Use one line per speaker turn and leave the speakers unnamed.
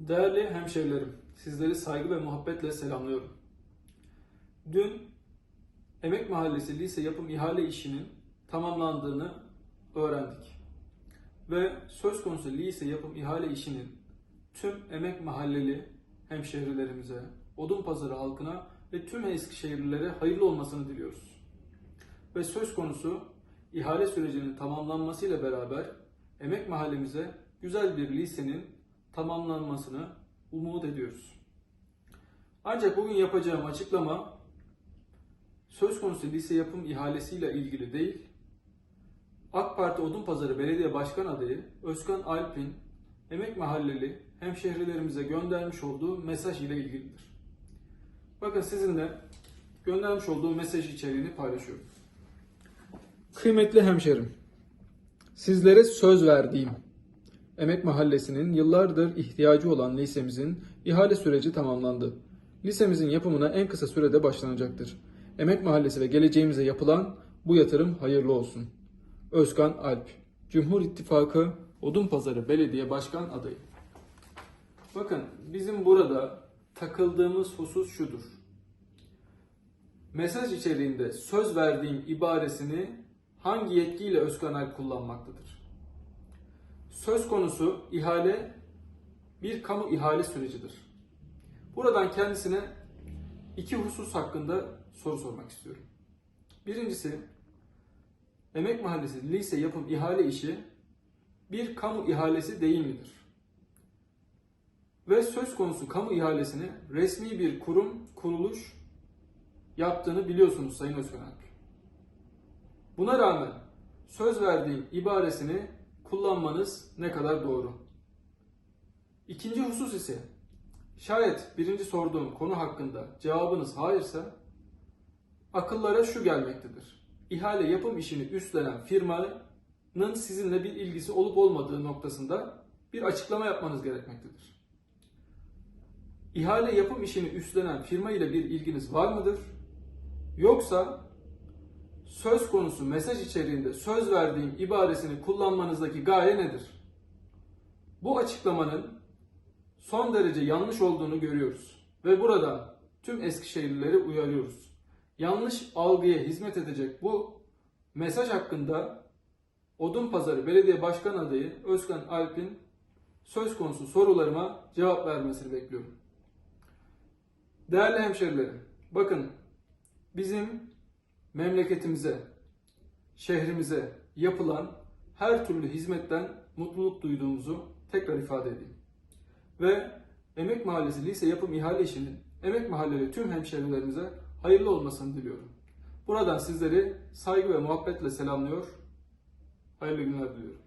Değerli hemşehrilerim, sizleri saygı ve muhabbetle selamlıyorum. Dün Emek Mahallesi Lise Yapım İhale işinin tamamlandığını öğrendik. Ve söz konusu lise yapım ihale işinin tüm Emek Mahalleli hemşehrilerimize, Odunpazarı halkına ve tüm Eskişehirlilere hayırlı olmasını diliyoruz. Ve söz konusu ihale sürecinin tamamlanmasıyla beraber Emek Mahallemize güzel bir lisenin tamamlanmasını umut ediyoruz. Ancak bugün yapacağım açıklama söz konusu lise yapım ihalesiyle ilgili değil, AK Parti Odunpazarı Belediye Başkan adayı Özkan Alp'in Emek Mahalleli hemşehrilerimize göndermiş olduğu mesaj ile ilgilidir. Bakın sizinle göndermiş olduğu mesaj içeriğini paylaşıyorum. Kıymetli hemşerim, sizlere söz verdiğim Emek Mahallesi'nin yıllardır ihtiyacı olan lisemizin ihale süreci tamamlandı. Lisemizin yapımına en kısa sürede başlanacaktır. Emek Mahallesi ve geleceğimize yapılan bu yatırım hayırlı olsun. Özkan Alp, Cumhur İttifakı Odunpazarı Belediye Başkan adayı. Bakın bizim burada takıldığımız husus şudur. Mesaj içeriğinde söz verdiğim ibaresini hangi yetkiyle Özkan Alp kullanmaktadır? Söz konusu ihale bir kamu ihale sürecidir. Buradan kendisine iki husus hakkında soru sormak istiyorum. Birincisi, Emek Mahallesi lise yapım ihale işi bir kamu ihalesi değil midir? Ve söz konusu kamu ihalesini resmi bir kurum, kuruluş yaptığını biliyorsunuz Sayın Özkan. Buna rağmen söz verdiğim ibaresini kullanmanız ne kadar doğru? İkinci husus ise şayet birinci sorduğum konu hakkında cevabınız hayırsa akıllara şu gelmektedir. İhale yapım işini üstlenen firmanın sizinle bir ilgisi olup olmadığı noktasında bir açıklama yapmanız gerekmektedir. İhale yapım işini üstlenen firma ile bir ilginiz var mıdır? Yoksa söz konusu mesaj içeriğinde söz verdiğim ibaresini kullanmanızdaki gaye nedir? Bu açıklamanın son derece yanlış olduğunu görüyoruz ve buradan tüm Eskişehirlileri uyarıyoruz. Yanlış algıya hizmet edecek bu mesaj hakkında Odunpazarı Belediye Başkan adayı Özkan Alp'in söz konusu sorularıma cevap vermesini bekliyorum. Değerli hemşerilerim, bakın bizim memleketimize, şehrimize yapılan her türlü hizmetten mutluluk duyduğumuzu tekrar ifade edeyim. Ve Emek Mahallesi Lise Yapım İhale işinin Emek Mahalleli tüm hemşehrilerimize hayırlı olmasını diliyorum. Buradan sizleri saygı ve muhabbetle selamlıyor. Hayırlı günler diliyorum.